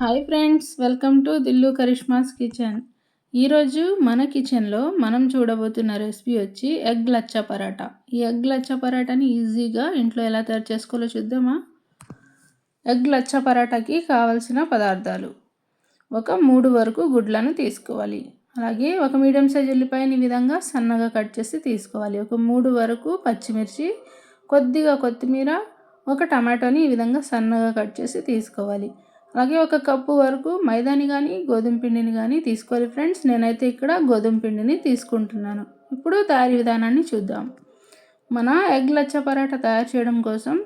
Hi friends welcome to Dillu Karishma's kitchen ఈరోజు మన కిచెన్లో మనం చూడబోతున్న రెసిపీ వచ్చి ఎగ్ లచ్చ పరాటా. ఈ ఎగ్ లచ్చ పరాటాని ఈజీగా ఇంట్లో ఎలా తయారు చేసుకోవాలో చూద్దామా? ఎగ్ లచ్చ పరాటాకి కావలసిన పదార్థాలు. ఒక మూడు వరకు గుడ్లను తీసుకోవాలి. అలాగే ఒక మీడియం సైజ్ ఉల్లిపాయని ఈ విధంగా సన్నగా కట్ చేసి తీసుకోవాలి. ఒక మూడు వరకు పచ్చిమిర్చి కొద్దిగా కొత్తిమీర ఒక టమాటోని ఈ విధంగా సన్నగా కట్ చేసి తీసుకోవాలి. అలాగే ఒక కప్పు వరకు మైదాని కానీ గోధుమ పిండిని కానీ తీసుకోవాలి ఫ్రెండ్స్. నేనైతే ఇక్కడ గోధుమ పిండిని తీసుకుంటున్నాను. ఇప్పుడు తయారీ విధానాన్ని చూద్దాం. మన ఎగ్ లచ్చ పరాటా తయారు చేయడం కోసం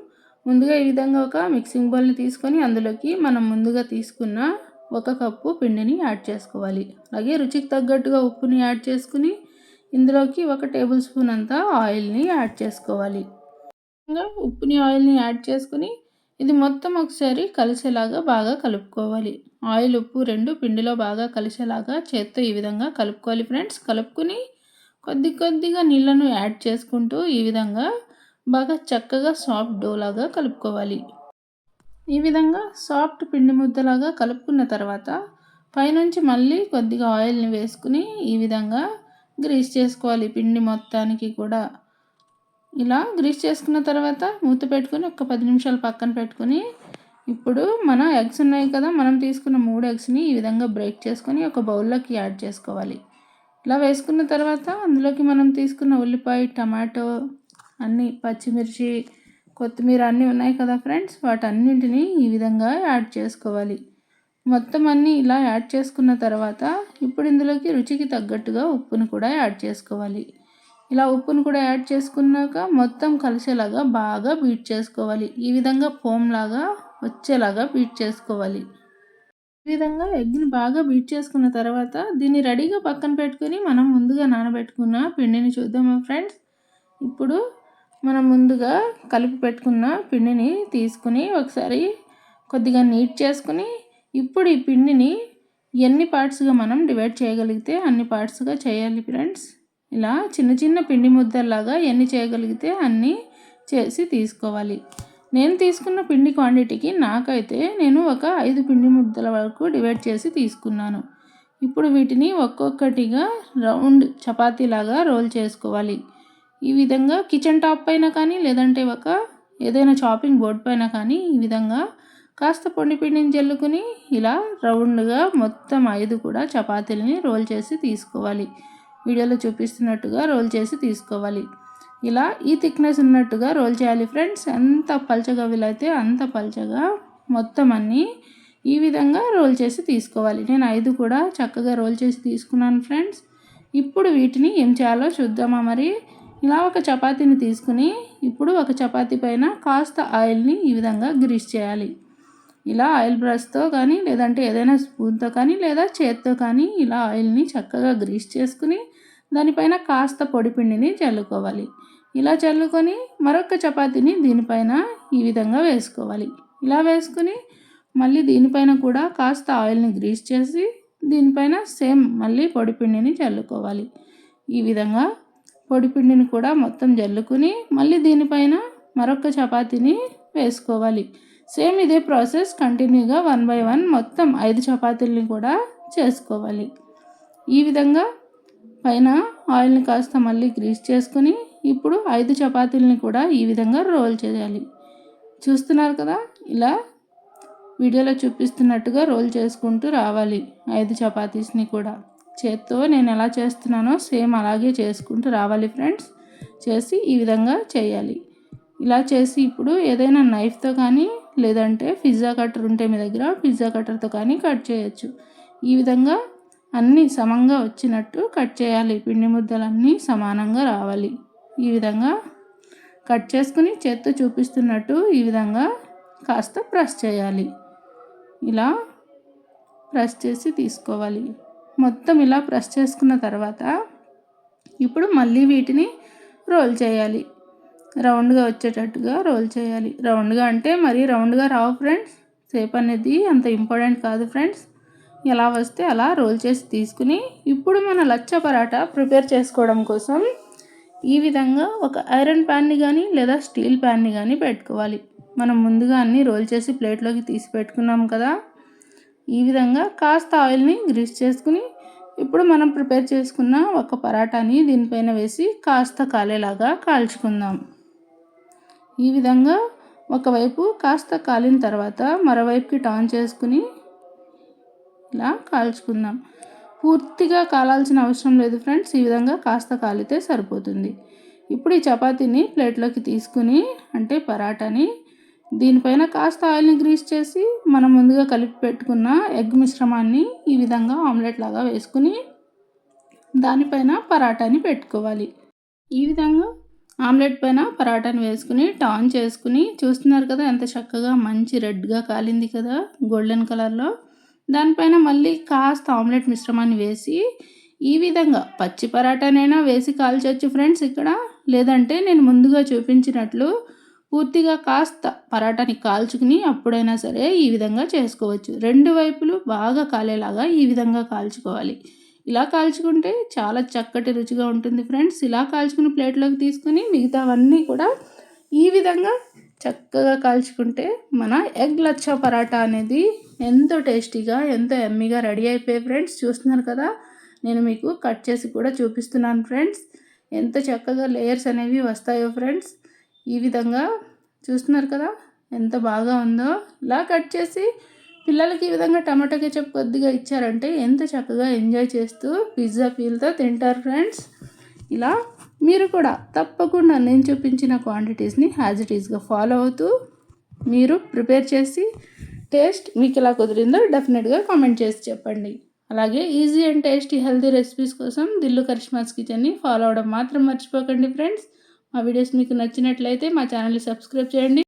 ముందుగా ఈ విధంగా ఒక మిక్సింగ్ బౌల్ని తీసుకొని అందులోకి మనం ముందుగా తీసుకున్న ఒక కప్పు పిండిని యాడ్ చేసుకోవాలి. అలాగే రుచికి తగ్గట్టుగా ఉప్పుని యాడ్ చేసుకుని ఇందులోకి ఒక టేబుల్ స్పూన్ అంతా ఆయిల్ని యాడ్ చేసుకోవాలి. ఉప్పుని ఆయిల్ని యాడ్ చేసుకుని ఇది మొత్తం ఒకసారి కలిసేలాగా బాగా కలుపుకోవాలి. ఆయిల్ ఉప్పు రెండు పిండిలో బాగా కలిసేలాగా చేత్తో ఈ విధంగా కలుపుకోవాలి ఫ్రెండ్స్. కలుపుకొని కొద్ది కొద్దిగా నీళ్ళను యాడ్ చేసుకుంటూ ఈ విధంగా బాగా చక్కగా సాఫ్ట్ డోలాగా కలుపుకోవాలి. ఈ విధంగా సాఫ్ట్ పిండి ముద్దలాగా కలుపుకున్న తర్వాత పైనుంచి మళ్ళీ కొద్దిగా ఆయిల్ని వేసుకుని ఈ విధంగా గ్రీస్ చేసుకోవాలి పిండి మొత్తానికి కూడా. ఇలా గ్రీస్ చేసుకున్న తర్వాత మూత పెట్టుకొని ఒక పది నిమిషాలు పక్కన పెట్టుకొని ఇప్పుడు మన ఎగ్స్ ఉన్నాయి కదా మనం తీసుకున్న మూడు ఎగ్స్ని ఈ విధంగా బ్రేక్ చేసుకొని ఒక బౌల్లోకి యాడ్ చేసుకోవాలి. ఇలా వేసుకున్న తర్వాత అందులోకి మనం తీసుకున్న ఉల్లిపాయ టమాటో అన్నీ పచ్చిమిర్చి కొత్తిమీర అన్నీ ఉన్నాయి కదా ఫ్రెండ్స్ వాటన్నింటినీ ఈ విధంగా యాడ్ చేసుకోవాలి. మొత్తం అన్నీ ఇలా యాడ్ చేసుకున్న తర్వాత ఇప్పుడు ఇందులోకి రుచికి తగ్గట్టుగా ఉప్పును కూడా యాడ్ చేసుకోవాలి. ఇలా ఉప్పును కూడా యాడ్ చేసుకున్నాక మొత్తం కలిసేలాగా బాగా బీట్ చేసుకోవాలి. ఈ విధంగా ఫోమ్ లాగా వచ్చేలాగా బీట్ చేసుకోవాలి. ఈ విధంగా ఎగ్ని బాగా బీట్ చేసుకున్న తర్వాత దీన్ని రెడీగా పక్కన పెట్టుకుని మనం ముందుగా నానబెట్టుకున్న పిండిని చూద్దామా ఫ్రెండ్స్ ఇప్పుడు మనం ముందుగా కలిపి పెట్టుకున్న పిండిని తీసుకుని ఒకసారి కొద్దిగా నీట్ చేసుకుని ఇప్పుడు ఈ పిండిని ఎన్ని పార్ట్స్గా మనం డివైడ్ చేయగలిగితే అన్ని పార్ట్స్గా చేయాలి ఫ్రెండ్స్ ఇలా చిన్న చిన్న పిండి ముద్దల్లాగా ఎన్ని చేయగలిగితే అన్నీ చేసి తీసుకోవాలి. నేను తీసుకున్న పిండి క్వాంటిటీకి నాకైతే నేను ఒక ఐదు పిండి ముద్దల వరకు డివైడ్ చేసి తీసుకున్నాను. ఇప్పుడు వీటిని ఒక్కొక్కటిగా రౌండ్ చపాతీలాగా రోల్ చేసుకోవాలి. ఈ విధంగా కిచెన్ టాప్ పైన కానీ లేదంటే ఒక ఏదైనా చాపింగ్ బోర్డ్ పైన కానీ ఈ విధంగా కాస్త పొండి పిండిని జల్లుకుని ఇలా రౌండ్గా మొత్తం ఐదు కూడా చపాతీలని రోల్ చేసి తీసుకోవాలి. వీడియోలో చూపిస్తున్నట్టుగా రోల్ చేసి తీసుకోవాలి. ఇలా ఈ థిక్నెస్ ఉన్నట్టుగా రోల్ చేయాలి ఫ్రెండ్స్. ఎంత పల్చగా వీలైతే అంత పల్చగా మొత్తం అన్నీ ఈ విధంగా రోల్ చేసి తీసుకోవాలి. నేను ఐదు కూడా చక్కగా రోల్ చేసి తీసుకున్నాను ఫ్రెండ్స్. ఇప్పుడు వీటిని ఏం చేయాలో చూద్దామా మరి. ఇలా ఒక చపాతీని తీసుకుని ఇప్పుడు ఒక చపాతీ పైన కాస్త ఆయిల్ని ఈ విధంగా గ్రీస్ చేయాలి. ఇలా ఆయిల్ బ్రష్తో కానీ లేదంటే ఏదైనా స్పూన్తో కానీ లేదా చేత్తో కానీ ఇలా ఆయిల్ని చక్కగా గ్రీస్ చేసుకుని దానిపైన కాస్త పొడిపిండిని చల్లుకోవాలి. ఇలా చల్లుకొని మరొక చపాతీని దీనిపైన ఈ విధంగా వేసుకోవాలి. ఇలా వేసుకుని మళ్ళీ దీనిపైన కూడా కాస్త ఆయిల్ని గ్రీస్ చేసి దీనిపైన సేమ్ మళ్ళీ పొడిపిండిని చల్లుకోవాలి. ఈ విధంగా పొడిపిండిని కూడా మొత్తం జల్లుకుని మళ్ళీ దీనిపైన మరొక చపాతీని వేసుకోవాలి. సేమ్ ఇదే ప్రాసెస్ కంటిన్యూగా వన్ బై వన్ మొత్తం ఐదు చపాతీలని కూడా చేసుకోవాలి. ఈ విధంగా పైన ఆయిల్ని కాస్త మళ్ళీ గ్రీస్ చేసుకుని ఇప్పుడు ఐదు చపాతీలని కూడా ఈ విధంగా రోల్ చేయాలి. చూస్తున్నారు కదా? ఇలా వీడియోలో చూపిస్తున్నట్టుగా రోల్ చేసుకుంటూ రావాలి ఐదు చపాతీస్ని కూడా. చేత్తో నేను ఎలా చేస్తున్నానో సేమ్ అలాగే చేసుకుంటూ రావాలి ఫ్రెండ్స్. చేసి ఈ విధంగా చేయాలి. ఇలా చేసి ఇప్పుడు ఏదైనా నైఫ్తో కానీ లేదంటే పిజ్జా కట్టర్ ఉంటే మీ దగ్గర పిజ్జా కట్టర్తో కానీ కట్ చేయొచ్చు. ఈ విధంగా అన్నీ సమంగా వచ్చినట్టు కట్ చేయాలి. పిండి ముద్దలన్నీ సమానంగా రావాలి. ఈ విధంగా కట్ చేసుకుని చేత్తో చూపిస్తున్నట్టు ఈ విధంగా కాస్త ప్రెస్ చేయాలి. ఇలా ప్రెస్ చేసి తీసుకోవాలి. మొత్తం ఇలా ప్రెస్ చేసుకున్న తర్వాత ఇప్పుడు మళ్ళీ వీటిని రోల్ చేయాలి. రౌండ్గా వచ్చేటట్టుగా రోల్ చేయాలి. రౌండ్గా అంటే మరీ రౌండ్గా రావు ఫ్రెండ్స్. సేప్ అనేది అంత ఇంపార్టెంట్ కాదు ఫ్రెండ్స్. ఎలా వస్తే అలా రోల్ చేసి తీసుకుని ఇప్పుడు మన లచ్చ పరాటా ప్రిపేర్ చేసుకోవడం కోసం ఈ విధంగా ఒక ఐరన్ ప్యాన్ని కానీ లేదా స్టీల్ ప్యాన్ని కానీ పెట్టుకోవాలి. మనం ముందుగా అన్నీ రోల్ చేసి ప్లేట్లోకి తీసి పెట్టుకున్నాం కదా. ఈ విధంగా కాస్త ఆయిల్ని గ్రీస్ చేసుకుని ఇప్పుడు మనం ప్రిపేర్ చేసుకున్న ఒక పరాటాని దీనిపైన వేసి కాస్త కాలేలాగా కాల్చుకుందాం. ఈ విధంగా ఒకవైపు కాస్త కాలిన తర్వాత మరోవైపుకి టర్న్ చేసుకుని ఇలా కాల్చుకుందాం. పూర్తిగా కాలాల్సిన అవసరం లేదు ఫ్రెండ్స్. ఈ విధంగా కాస్త కాలితే సరిపోతుంది. ఇప్పుడు ఈ చపాతీని ప్లేట్లోకి తీసుకుని అంటే పరాటాని దీనిపైన కాస్త ఆయిల్ని గ్రీస్ చేసి మనం ముందుగా కలిపి పెట్టుకున్న ఎగ్ మిశ్రమాన్ని ఈ విధంగా ఆమ్లెట్ లాగా వేసుకుని దానిపైన పరాటాని పెట్టుకోవాలి. ఈ విధంగా ఆమ్లెట్ పైన పరాటాని వేసుకుని టాన్ చేసుకుని చూస్తున్నారు కదా ఎంత చక్కగా మంచి రెడ్గా కాలింది కదా గోల్డెన్ కలర్లో. దానిపైన మళ్ళీ కాస్త ఆమ్లెట్ మిశ్రమాన్ని వేసి ఈ విధంగా పచ్చి పరాటానైనా వేసి కాల్చవచ్చు ఫ్రెండ్స్ ఇక్కడ. లేదంటే నేను ముందుగా చూపించినట్లు పూర్తిగా కాస్త పరాటాని కాల్చుకుని అప్పుడైనా సరే ఈ విధంగా చేసుకోవచ్చు. రెండు వైపులు బాగా కాలేలాగా ఈ విధంగా కాల్చుకోవాలి. ఇలా కాల్చుకుంటే చాలా చక్కటి రుచిగా ఉంటుంది ఫ్రెండ్స్. ఇలా కాల్చుకుని ప్లేట్లోకి తీసుకుని మిగతావన్నీ కూడా ఈ విధంగా చక్కగా కాల్చుకుంటే మన ఎగ్ లచ్చా పరాటా అనేది ఎంతో టేస్టీగా ఎంతో ఎమ్మీగా రెడీ అయిపోయాయి ఫ్రెండ్స్. చూస్తున్నారు కదా నేను మీకు కట్ చేసి కూడా చూపిస్తున్నాను ఫ్రెండ్స్. ఎంత చక్కగా లేయర్స్ అనేవి వస్తాయో ఫ్రెండ్స్. ఈ విధంగా చూస్తున్నారు కదా ఎంత బాగా ఉందో. ఇలా కట్ చేసి పిల్లలకి ఈ విధంగా టమాటా కెచప్ కొద్దిగా ఇచ్చారంటే ఎంత చక్కగా ఎంజాయ్ చేస్తూ పిజ్జా ఫీల్తో తింటారు ఫ్రెండ్స్. ఇలా మీరు కూడా తప్పకుండా నేను చూపించిన క్వాంటిటీస్ని యాజ్ ఇట్ ఈస్గా ఫాలో అవుతూ మీరు ప్రిపేర్ చేసి టేస్ట్ మీకు ఎలా కుదిరిందో డెఫినెట్గా కామెంట్ చేసి చెప్పండి. అలాగే easy and tasty healthy recipes కోసం దిల్లు కరిష్మాస్ కిచెన్ని ఫాలో అవడం మాత్రం మర్చిపోకండి ఫ్రెండ్స్ మా వీడియోస్ మీకు నచ్చినట్లయితే మా ఛానల్ని సబ్స్క్రైబ్ చేయండి.